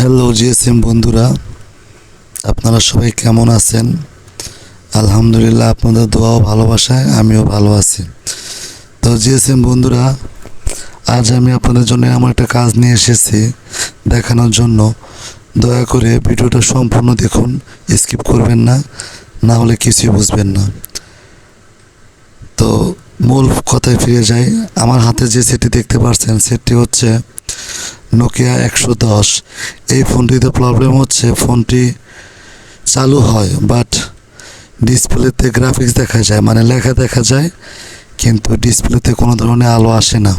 Hello GSM বন্ধুরা, আপনারা সবাই কেমন আছেন? আলহামদুলিল্লাহ আপনাদের দোয়া ও ভালোবাসায় আমিও ভালো আছি। তো জিএসএম বন্ধুরা, আজ আমি আপনাদের জন্য এমন একটা কাজ নিয়ে এসেছি দেখানোর জন্য। দয়া করে ভিডিওটা সম্পূর্ণ দেখুন, স্কিপ করবেন না না হলে কিছুই বুঝবেন না। তো মূল কথায় ফিরে যাই। আমার হাতে যে সেটটি দেখতে পাচ্ছেন, সেটটি হচ্ছে নোকিয়া একশো দশ। এই ফোনটিতে প্রবলেম হচ্ছে, ফোনটি চালু হয় বাট ডিসপ্লেতে গ্রাফিক্স দেখা যায় মানে লেখা দেখা যায়, কিন্তু ডিসপ্লেতে কোনো ধরনের আলো আসে না।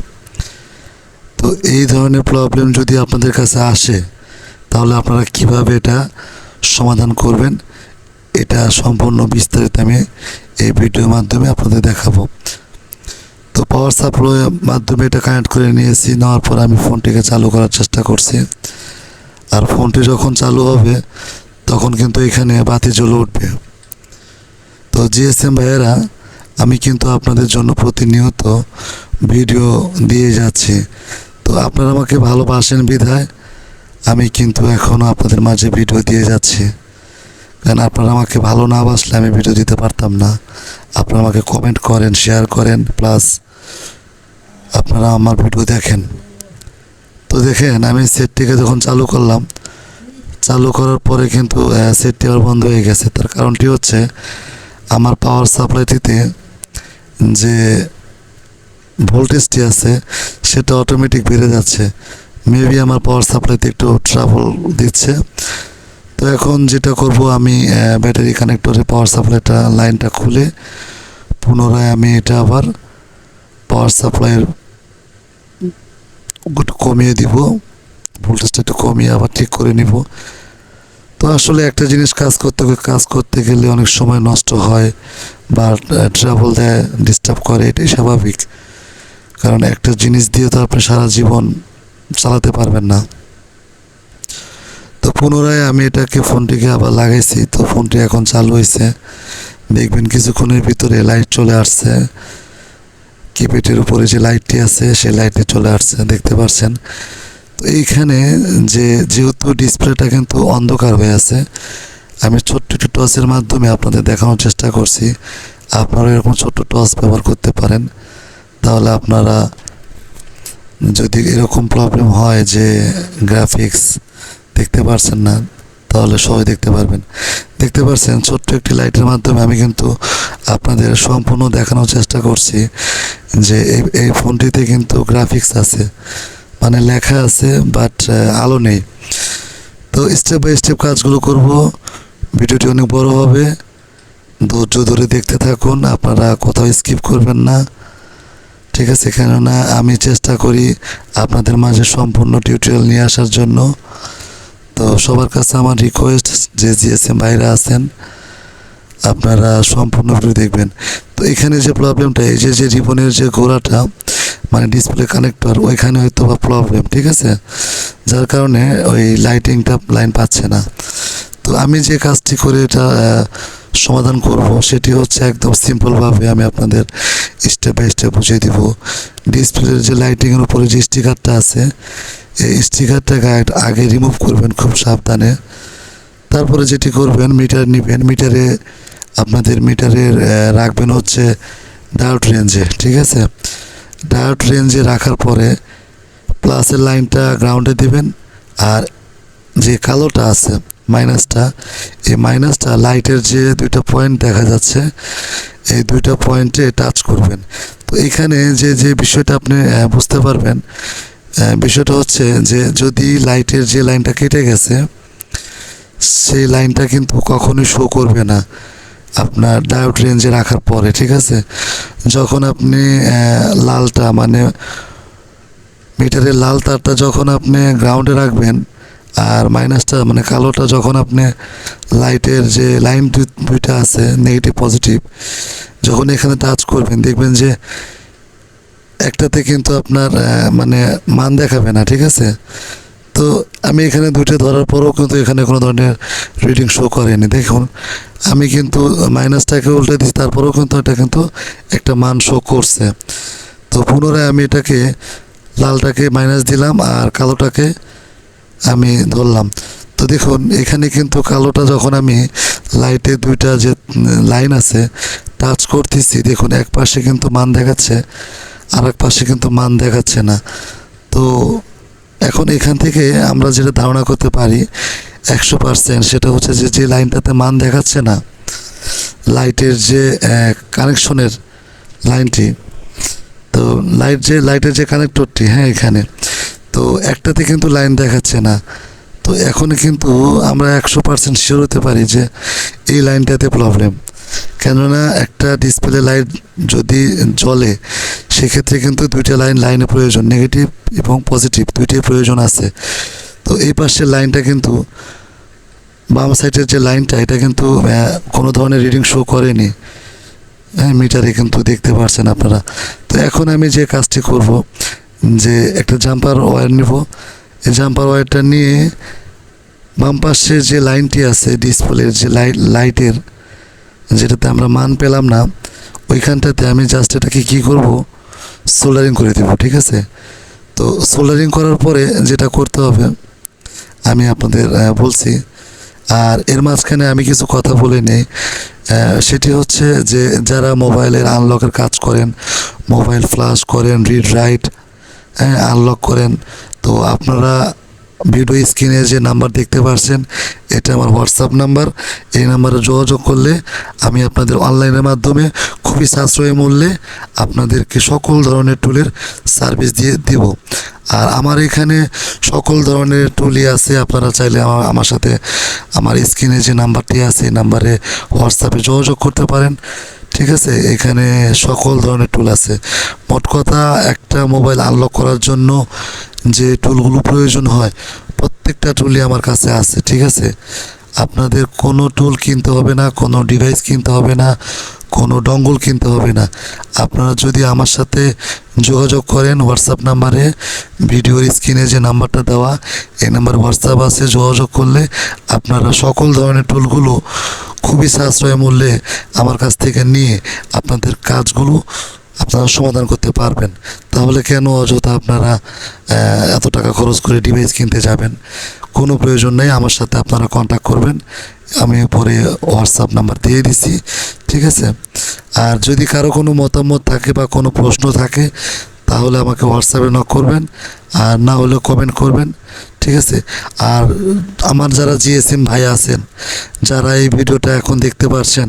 তো এই ধরনের প্রবলেম যদি আপনাদের কাছে আসে, তাহলে আপনারা কীভাবে এটা সমাধান করবেন? এটা সম্পূর্ণ বিস্তারিত আমি এই ভিডিওর মাধ্যমে আপনাদের দেখাবো। তো পাওয়ার সাপ্লাইয়ের মাধ্যমে এটা কানেক্ট করে নিয়েছি, নেওয়ার পর আমি ফোনটিকে চালু করার চেষ্টা করছি। আর ফোনটি যখন চালু হবে, তখন কিন্তু এখানে বাতি জ্বলে উঠবে। তো জিএসএম ভাইয়েরা, আমি কিন্তু আপনাদের জন্য প্রতিনিয়ত ভিডিও দিয়ে যাচ্ছি। তো আপনারা আমাকে ভালোবাসেন বিধায়, আমি কিন্তু এখনও আপনাদের মাঝে ভিডিও দিয়ে যাচ্ছি। কারণ আপনারা আমাকে ভালো না বাসলে আমি ভিডিও দিতে পারতাম না। আপনারা আমাকে কমেন্ট করেন শেয়ার করেন প্লাস আপনারা আমার ভিডিও দেখেন। তো দেখেন, আমি সেটটিকে যখন চালু করলাম, চালু করার পরে কিন্তু সেটটি আবার বন্ধ হয়ে গেছে। তার কারণটি হচ্ছে, আমার পাওয়ার সাপ্লাইটিতে যে ভোল্টেজটি আছে, সেটা অটোমেটিক বেড়ে যাচ্ছে। মেবি আমার পাওয়ার সাপ্লাইতে একটু ট্রাবল দিচ্ছে। তো এখন যেটা করব, আমি ব্যাটারি কানেক্টরে পাওয়ার সাপ্লাইটা লাইনটা খুলে, পুনরায় আমি এটা আবার পাওয়ার সাপ্লাইয়ের একটু কমিয়ে দিব ভোল্টেজটা একটু কমিয়ে আবার ঠিক করে নিব। তো আসলে একটা জিনিস কাজ করতে কাজ করতে গেলে অনেক সময় নষ্ট হয় বা ট্রাভেল দেয় ডিস্টার্ব করে, এটাই স্বাভাবিক। কারণ একটা জিনিস দিয়ে তো আপনি সারা জীবন চালাতে পারবেন না। তো পুনরায় আমি এটাকে ফোনটিকে আবার লাগাইছি, তো ফোনটি এখন চালু হয়েছে দেখবেন কিছুক্ষণের ভিতরে লাইট চলে আসছে। কিপ্যাডের উপরে যে লাইটটি আছে, সেই লাইটটি চলে আসছে, দেখতে পাচ্ছেন তো এইখানে যে, যেহেতু ডিসপ্লেটা কিন্তু অন্ধকার হয়ে আছে, আমি ছোট্ট একটু টর্চের মাধ্যমে আপনাদের দেখানোর চেষ্টা করছি। আপনারা এরকম ছোট্ট টর্চ ব্যবহার করতে পারেন। তাহলে আপনারা যদি এরকম প্রবলেম হয় যে গ্রাফিক্স দেখতে পারছেন না তাহলে সবাই দেখতে পারবেন। দেখতে পাচ্ছেন ছোট্ট একটি লাইটের মাধ্যমে আমি কিন্তু আপনাদের সম্পূর্ণ দেখানোর চেষ্টা করছি যে এই এই ফোনটিতে কিন্তু গ্রাফিক্স আছে মানে লেখা আছে বাট আলো নেই। তো স্টেপ বাই স্টেপ কাজগুলো করব। ভিডিওটি অনেক বড় হবে। ধৈর্য ধরে দেখতে থাকুন, আপনারা কোথাও স্কিপ করবেন না। ঠিক আছে, কেননা আমি চেষ্টা করি আপনাদের মাঝে সম্পূর্ণ টিউটোরিয়াল নিয়ে আসার জন্য। সবার কাছে আমার রিকোয়েস্ট যে জিএসএম বাইরে আছেন, আপনারা সম্পূর্ণ দেখবেন। তো এখানে যে প্রবলেমটা এই যে যে রিবনের যে গোড়াটা মানে ডিসপ্লে কানেক্টর ওইখানে হয়তো বা প্রবলেম ঠিক আছে? যার কারণে ওই লাইটিংটা লাইন পাচ্ছে না। তো আমি যে কাজটি করে এটা সমাধান করব, সেটি হচ্ছে একদম সিম্পলভাবে আমি আপনাদের স্টেপ বাই স্টেপ বুঝিয়ে দিব। ডিসপ্লের যে লাইটিংয়ের উপরে যে স্টিকারটা আছে এই স্টিকারটাকে আগ- রিমুভ করবেন খুব সাবধানে। তারপরে যেটি করবেন মিটার নেবেন। মিটারে আপনাদের মিটারে রাখবেন হচ্ছে ডাউট রেঞ্জে ঠিক আছে? ডাউট রেঞ্জে রাখার পরে প্লাসের লাইনটা গ্রাউন্ডে দিবেন। আর যে কালোটা আছে মাইনাসটা এই মাইনাসটা লাইটের যে দুইটা পয়েন্ট দেখা যাচ্ছে, এই দুইটা পয়েন্টে টাচ করবেন। তো এখানে যে যে বিষয়টা আপনি বুঝতে পারবেন বিষয়টা হচ্ছে যে যদি লাইটের যে লাইনটা কেটে গেছে, সেই লাইনটা কিন্তু কখনোই শো করবে না আপনার ডায়োড রেঞ্জে রাখার পরে, ঠিক আছে? যখন আপনি লালটা মানে মিটারের লাল তারটা যখন আপনি গ্রাউন্ডে রাখবেন আর মাইনাসটা মানে কালোটা যখন আপনি লাইটের যে লাইন দুইটা আছে নেগেটিভ পজিটিভ যখন এখানে টাচ করবেন, দেখবেন যে একটাতে কিন্তু আপনার মানে মান দেখাবে না, ঠিক আছে? তো আমি এখানে দুইটা ধরার পরেও কিন্তু এখানে কোনো ধরনের রিডিং শো করেনি। দেখুন, আমি কিন্তু মাইনাসটাকে উল্টে দিচ্ছি তারপরেও কিন্তু এটা কিন্তু একটা মান শো করছে। তো পুনরায় আমি এটাকে, লালটাকে মাইনাস দিলাম আর কালোটাকে আমি ধরলাম। তো দেখুন, এখানে কিন্তু কালোটা যখন আমি লাইটে দুইটা যে লাইন আছে টাচ করতেছি, দেখুন এক পাশে কিন্তু মান দেখাচ্ছে। আর এক পাশে কিন্তু মান দেখাচ্ছে না। তো এখন এখান থেকে আমরা যেটা ধারণা করতে পারি, একশো পার্সেন্ট সেটা হচ্ছে যে যে লাইনটাতে মান দেখাচ্ছে না, লাইটের যে কানেকশনের লাইনটি, তো লাইট যে, লাইটের যে কানেক্টরটি হ্যাঁ এখানে, তো একটাতে কিন্তু লাইন দেখাচ্ছে না। তো এখন কিন্তু আমরা একশো পার্সেন্ট শিওর হতে পারি যে, এই লাইনটাতে প্রবলেম কেননা একটা ডিসপ্লে লাইট যদি জ্বলে সেক্ষেত্রে কিন্তু দুইটা লাইন লাইনে প্রয়োজন নেগেটিভ এবং পজিটিভ দুইটাই প্রয়োজন আছে। তো এই পাশের লাইনটা কিন্তু বাম সাইডের যে লাইনটা, এটা কিন্তু কোনো ধরনের রিডিং শো করেনি। হ্যাঁ মিটারে কিন্তু দেখতে পাচ্ছেন আপনারা। তো এখন আমি যে কাজটি করব, যে একটা জাম্পার ওয়্যার নিব। এই জাম্পার ওয়্যারটা নিয়ে বাম পাশে যে লাইনটি আছে ডিসপ্লের যে লাইট লাইটের যেটাতে আমরা মান পেলাম না, ওইখানটাতে আমি জাস্ট এটাকে কী করব সোল্ডারিং করে দেবো, ঠিক আছে? তো সোল্ডারিং করার পরে যেটা করতে হবে, আমি আপনাদের বলছি, আর এর মাঝখানে আমি কিছু কথা বলে নিই। সেটি হচ্ছে যে যারা মোবাইলের আনলকের কাজ করেন, মোবাইল ফ্লাশ করেন, রিড রাইট হ্যাঁ আনলক করেন, তো আপনারা ভিডিও স্ক্রিনে যে নাম্বার দেখতে পাচ্ছেন এটা আমার হোয়াটসঅ্যাপ নাম্বার। এই নাম্বারে যোগাযোগ করলে আমি আপনাদের অনলাইনের মাধ্যমে খুবই সাশ্রয়ী মূল্যে আপনাদেরকে সকল ধরনের টুলের সার্ভিস দিয়ে দেব। আর আমার এখানে সকল ধরনের টুলই আছে, আপনারা চাইলে আমার আমার সাথে আমার স্ক্রিনে যে নাম্বারটি আছে, এই নাম্বারে হোয়াটসঅ্যাপে যোগাযোগ করতে পারেন। ঠিক আছে? এখানে সকল ধরনের টুল আছে। মোট কথা একটা মোবাইল আনলক করার জন্য যে টুলগুলো প্রয়োজন হয়, প্রত্যেকটা টুলই আমার কাছে আছে, ঠিক আছে? আপনাদের কোনো টুল কিনতে হবে না, কোনো ডিভাইস কিনতে হবে না, কোনো ডঙ্গল কিনতে হবে না। আপনারা যদি আমার সাথে যোগাযোগ করেন হোয়াটসঅ্যাপ নাম্বারে, ভিডিওর স্ক্রিনে যে নাম্বারটা দেওয়া, এই নাম্বার হোয়াটসঅ্যাপ আছে, যোগাযোগ করলে আপনারা সকল ধরনের টুলগুলো খুবই সাশ্রয় মূল্যে আমার কাছ থেকে নিয়ে আপনাদের কাজগুলো আপনারা সমাধান করতে পারবেন। তাহলে কেন অযথা আপনারা এত টাকা খরচ করে ডিভাইস কিনতে যাবেন? কোনো প্রয়োজন নেই, আমার সাথে আপনারা কন্ট্যাক্ট করবেন। আমি পরে হোয়াটসঅ্যাপ নাম্বার দিয়ে দিছি ঠিক আছে? আর যদি কারও কোনো মতামত থাকে বা কোনো প্রশ্ন থাকে, তাহলে আমাকে হোয়াটসঅ্যাপে নক করবেন, আর না হলে কমেন্ট করবেন, ঠিক আছে? আর আমার যারা জিএসএম ভাই আছেন, যারা এই ভিডিওটা এখন দেখতে পাচ্ছেন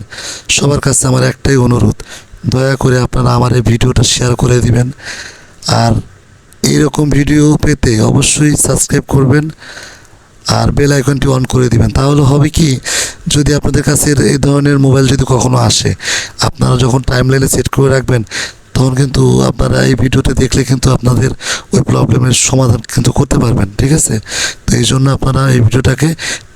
সবার কাছে আমার একটাই অনুরোধ দয়া করে আপনারা আমার এই ভিডিওটা শেয়ার করে দিবেন। আর এইরকম ভিডিও পেতে অবশ্যই সাবস্ক্রাইব করবেন আর বেল আইকনটি অন করে দিবেন। তাহলে হবে কি, যদি আপনাদের কাছে এই ধরনের মোবাইল যদি কখনো আসে, আপনারা যখন টাইম লাইনে সেট করে রাখবেন, তখন কিন্তু আপনারা এই ভিডিওতে দেখলে কিন্তু আপনাদের ওই প্রবলেমের সমাধান কিন্তু করতে পারবেন। ঠিক আছে? তো এই জন্য আপনারা এই ভিডিওটাকে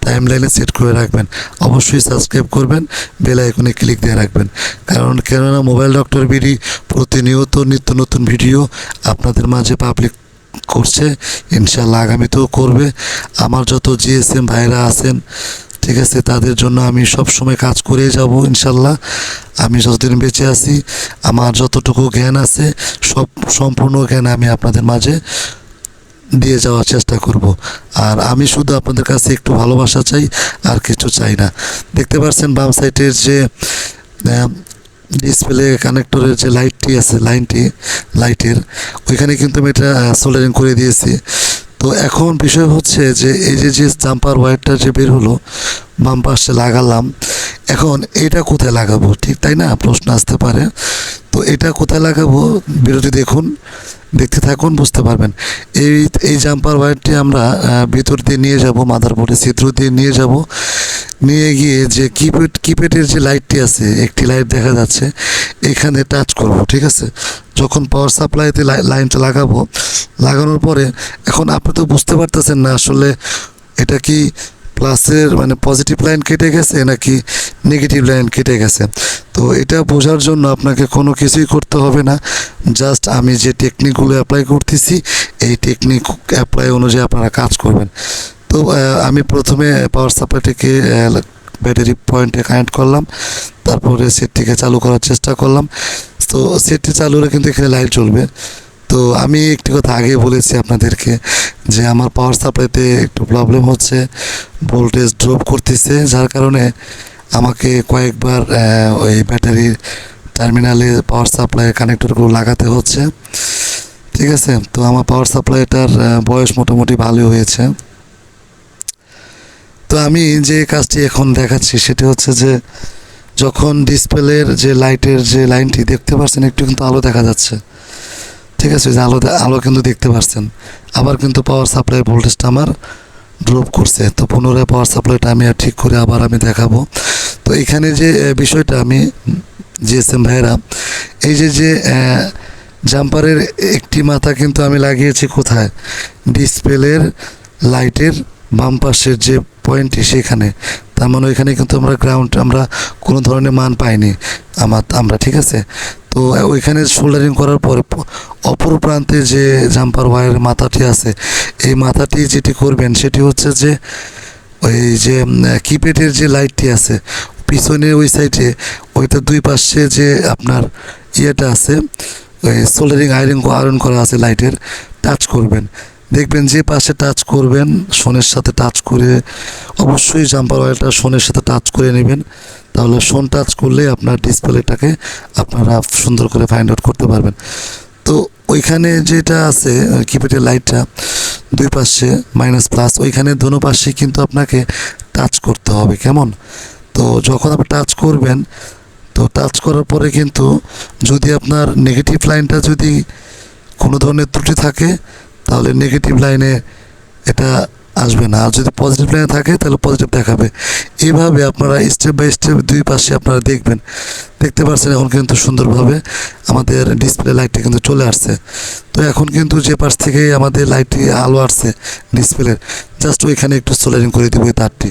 টাইম লাইনে সেট করে রাখবেন। অবশ্যই সাবস্ক্রাইব করবেন বেল আইকনে ক্লিক দিয়ে রাখবেন। কারণ কেননা মোবাইল ডক্টর বিডি প্রতিনিয়ত নিত্য নতুন ভিডিও আপনাদের মাঝে পাবলিক করছে ইনশাল্লাহ আগামীতেও করবে। আমার যত জিএসএম ভাইরা আছেন, ঠিক আছে, তাদের জন্য আমি সব সময় কাজ করে যাব ইনশাল্লাহ আমি যতদিন বেঁচে আছি, আমার যতটুকু জ্ঞান আছে, সব সম্পূর্ণ জ্ঞান আমি আপনাদের মাঝে দিয়ে যাওয়ার চেষ্টা করব। আর আমি শুধু আপনাদের কাছে একটু ভালোবাসা চাই, আর কিছু চাই না। দেখতে পাচ্ছেন বাম সাইডের যে ডিসপ্লে কানেক্টরের যে লাইটটি আছে লাইনটি লাইটের ওইখানে কিন্তু আমি এটা সোল্ডারিং করে দিয়েছি। তো এখন বিষয় হচ্ছে যে এই যে যে জাম্পার ওয়ারটা যে বের হলো বাম পাশে লাগালাম, এখন এটা কোথায় লাগাবো? ঠিক তাই না? প্রশ্ন আসতে পারে। তো এটা কোথায় লাগাবো? বিরতি দেখুন, দেখতে থাকুন, বুঝতে পারবেন। এই এই জাম্পার ওয়ারটি আমরা ভিতর দিয়ে নিয়ে যাব, মাদারবোর্ডে ছিদ্র দিয়ে নিয়ে যাব। নিয়ে গিয়ে যে কিপ্যাড কিপ্যাডের যে লাইটটি আছে, একটি লাইট দেখা যাচ্ছে, এখানে টাচ করব, ঠিক আছে? যখন পাওয়ার সাপ্লাইতে লাইনটা লাগাবো, লাগানোর পরে, এখন আপনি তো বুঝতে পারতেছেন না আসলে এটা কি প্লাসের মানে পজিটিভ লাইন কেটে গেছে নাকি নেগেটিভ লাইন কেটে গেছে? তো এটা বোঝার জন্য আপনাকে কোনো কিছুই করতে হবে না। জাস্ট আমি যে টেকনিকগুলো অ্যাপ্লাই করতেছি, এই টেকনিক অ্যাপ্লাই অনুযায়ী আপনারা কাজ করবেন। তো আমি প্রথমে পাওয়ার সাপ্লাইটিকে ব্যাটারি পয়েন্টে কানেক্ট করলাম। তারপরে সেটটিকে চালু করার চেষ্টা করলাম। তো সেটটি চালু হলে কিন্তু এখানে লাইট জ্বলবে। তো, আমি একটি কথা আগে বলেছি আপনাদেরকে যে আমার পাওয়ার সাপ্লাইতে একটু প্রবলেম হচ্ছে ভোল্টেজ ড্রপ করতেছে। যার কারণে আমাকে কয়েকবার ওই ব্যাটারির টার্মিনালে পাওয়ার সাপ্লাই কানেক্টরগুলো লাগাতে হচ্ছে। ঠিক আছে? তো, আমার পাওয়ার সাপ্লাইটার বয়স মোটামুটি ভালোই হয়েছে। তো আমি যে কাজটি এখন দেখাচ্ছি সেটি হচ্ছে যে যখন ডিসপ্লের যে লাইটের যে লাইনটি দেখতে পাচ্ছেন একটু কিন্তু আলো দেখা যাচ্ছে। ঠিক আছে, যে আলো আলো কিন্তু দেখতে পাচ্ছেন আবার কিন্তু পাওয়ার সাপ্লাই ভোল্টেজটা আমার ড্রপ করছে। তো পুনরায় পাওয়ার সাপ্লাইটা আমি আর ঠিক করে আবার আমি দেখাবো। তো এখানে যে বিষয়টা আমি জিএসএম ভাইরা এই যে যে জাম্পারের একটি মাথা কিন্তু আমি লাগিয়েছি কোথায়? ডিসপ্লের লাইটের বাম পাশের যে পয়েন্টটি সেখানে তার মানে ওইখানে কিন্তু আমরা গ্রাউন্ড আমরা কোনো ধরনের মান পাইনি। আমার, আমরা, ঠিক আছে? তো ওইখানে সোল্ডারিং করার পরে অপর প্রান্তে যে জাম্পার ওয়ারের মাথাটি আছে, এই মাথাটি যেটি করবেন সেটি হচ্ছে যে, ওই যে কিপ্যাডের যে লাইটটি আছে পিছনে ওই সাইডে ওইটা দুই পাশে যে আপনার ইয়েটা আছে, ওই সোল্ডারিং আয়রন আয়রন করা আছে লাইটের টাচ করবেন। দেখবেন যে পাশে টাচ করবেন, সোনের সাথে টাচ করে অবশ্যই জাম্পার অয়েলটা সোনের সাথে টাচ করে নেবেন। তাহলে সোন টাচ করলে আপনার ডিসপ্লেটাকে আপনারা সুন্দর করে ফাইন্ড আউট করতে পারবেন। তো ওইখানে যেটা আছে কিপ্যাডের লাইটটা দুই পাশে মাইনাস প্লাস ওইখানে দোনো পাশে কিন্তু আপনাকে টাচ করতে হবে, কেমন? তো যখন আপনি টাচ করবেন, তো টাচ করার পরে কিন্তু যদি আপনার নেগেটিভ লাইনটা যদি কোনো ধরনের ত্রুটি থাকে তাহলে নেগেটিভ লাইনে এটা আসবে না। আর যদি পজিটিভ লাইনে থাকে, তাহলে পজিটিভ দেখাবে। এইভাবে আপনারা স্টেপ বাই স্টেপ দুই পাশে আপনারা দেখবেন। দেখতে পাচ্ছেন এখন কিন্তু সুন্দরভাবে আমাদের ডিসপ্লে লাইটটি কিন্তু চলে আসছে। তো এখন কিন্তু যে পাশ থেকে আমাদের লাইটটি আলো আসছে ডিসপ্লের জাস্ট ওইখানে একটু সোলারিং করে দিব তারটি।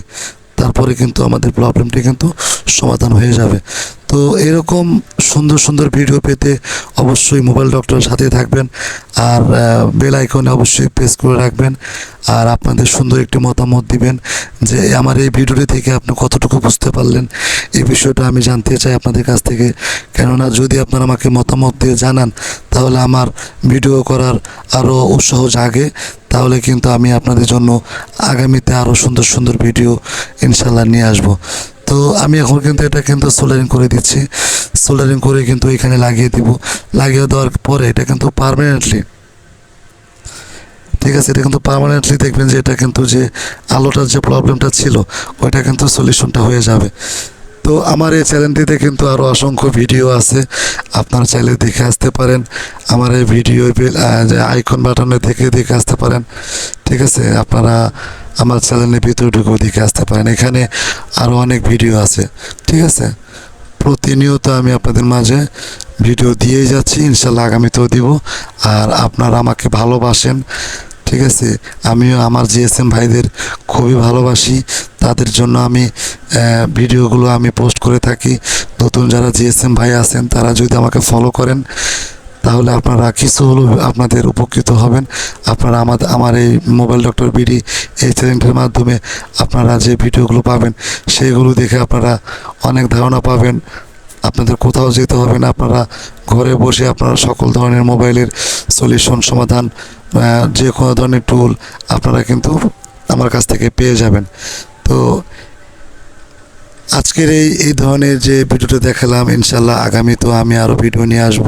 তারপরে কিন্তু আমাদের প্রবলেমটি কিন্তু সমাধান হয়ে যাবে। তো এরকম সুন্দর সুন্দর ভিডিও পেতে অবশ্যই মোবাইল ডক্টরের সাথে থাকবেন। আর বেল আইকনে অবশ্যই প্রেস করে রাখবেন। আর আপনাদের সুন্দর একটি মতামত দিবেন যে, আমার এই ভিডিওটি থেকে আপনি কতটুকু বুঝতে পারলেন? এই বিষয়টা আমি জানতে চাই আপনাদের কাছ থেকে। কেননা যদি আপনারা আমাকে মতামত দিয়ে জানান, তাহলে আমার ভিডিও করার আরও উৎসাহ জাগে। তাহলে কিন্তু আমি আপনাদের জন্য আগামীতে আরও সুন্দর সুন্দর ভিডিও ইনশাল্লাহ নিয়ে আসব। তো আমি এখন কিন্তু এটা কিন্তু সোল্ডারিং করে দিচ্ছি। সোল্ডারিং করে কিন্তু এখানে লাগিয়ে দিব। লাগিয়ে দেওয়ার পরে এটা কিন্তু পারমানেন্টলি ঠিক আছে, এটা কিন্তু পার্মানেন্টলি দেখবেন যে এটা কিন্তু যে আলোটার যে প্রবলেমটা ছিল, ওইটা কিন্তু সলিউশনটা হয়ে যাবে। তো আমার এই চ্যানেলটিতে কিন্তু আরও অসংখ্য ভিডিও আছে। আপনারা চাইলে দেখে আসতে পারেন। আমার এই ভিডিও যে আইকন বাটনে থেকে দেখে আসতে পারেন। ঠিক আছে, আপনারা আমার চ্যানেলের ভিতরে ঢুকেও দেখে আসতে পারেন। এখানে আরও অনেক ভিডিও আছে, ঠিক আছে? প্রতিনিয়ত আমি আপনাদের মাঝে ভিডিও দিয়েই যাচ্ছি, ইনশাল্লাহ আগামীতেও দিব। আর আপনারা আমাকে ভালোবাসেন, ঠিক আছে? আমিও আমার জিএসএম ভাইদের খুবই ভালোবাসি। তাদের জন্য আমি ভিডিওগুলো আমি পোস্ট করে থাকি। নতুন যারা জিএসএম ভাই আছেন, তারা যদি আমাকে ফলো করেন তাহলে আপনারা কিছু হলেও আপনাদের উপকৃত হবেন। আপনারা আমাদের আমার এই মোবাইল ডক্টর বিডি এই চ্যানেলটির মাধ্যমে আপনারা যে ভিডিওগুলো পাবেন সেইগুলো দেখে আপনারা অনেক ধারণা পাবেন। আপনাদের কোথাও যেতে হবে না, আপনারা ঘরে বসে আপনারা সকল ধরনের মোবাইলের সলিউশন, সমাধান যে কোনো ধরনের টুল আপনারা কিন্তু আমার কাছ থেকে পেয়ে যাবেন। তো আজকের এই এই ধরনের যে ভিডিওটা দেখালাম ইনশাল্লাহ আগামী তো আমি আরও ভিডিও নিয়ে আসব।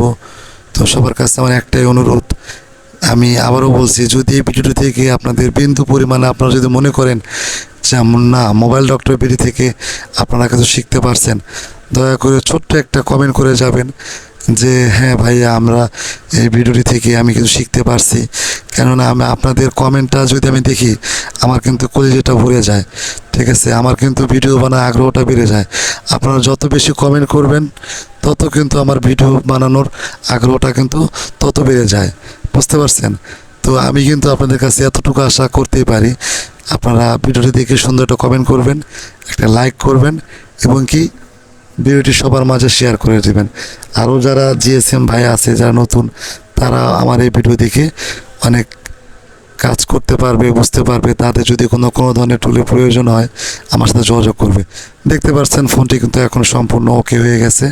তো সবার কাছে আমার একটাই অনুরোধ, আমি আবারও বলছি, যদি এই ভিডিওটি থেকে আপনাদের বিন্দু পরিমাণে আপনারা যদি মনে করেন যে না, মোবাইল ডক্টর ভিডিও থেকে আপনারা কিছু শিখতে পারছেন, দয়া করে ছোট্ট একটা কমেন্ট করে যাবেন। যে হ্যাঁ ভাইয়া, আমরা এই ভিডিওটি থেকে আমি কিছু শিখতে পারছি। কেননা আমি আপনাদের কমেন্টটা যদি আমি দেখি, আমার কিন্তু কলিজাটা ভরে যায়। ঠিক আছে? আমার কিন্তু ভিডিও বানার আগ্রহটা বেড়ে যায়। আপনারা যত বেশি কমেন্ট করবেন, তত কিন্তু আমার ভিডিও বানানোর আগ্রহটা কিন্তু তত বেড়ে যায়। বুঝতে পারছেন? তো আমি কিন্তু আপনাদের কাছে এতটুকু আশা করতেই পারি। আপনারা ভিডিওটি দেখে সুন্দর একটা কমেন্ট করবেন, একটা লাইক করবেন এবং কি ভিডিওটি সবার মাঝে শেয়ার করে দেবেন। আরও যারা জিএসএম ভাই আছে, যারা নতুন, তারা আমার এই ভিডিও দেখে অনেক কাজ করতে পারবে, বুঝতে পারবে। তাদের যদি কোনো কোনো ধরনের টুলের প্রয়োজন হয়, আমার সাথে যোগাযোগ করবে। দেখতে পাচ্ছেন, ফোনটি কিন্তু এখন সম্পূর্ণ ওকে হয়ে গেছে।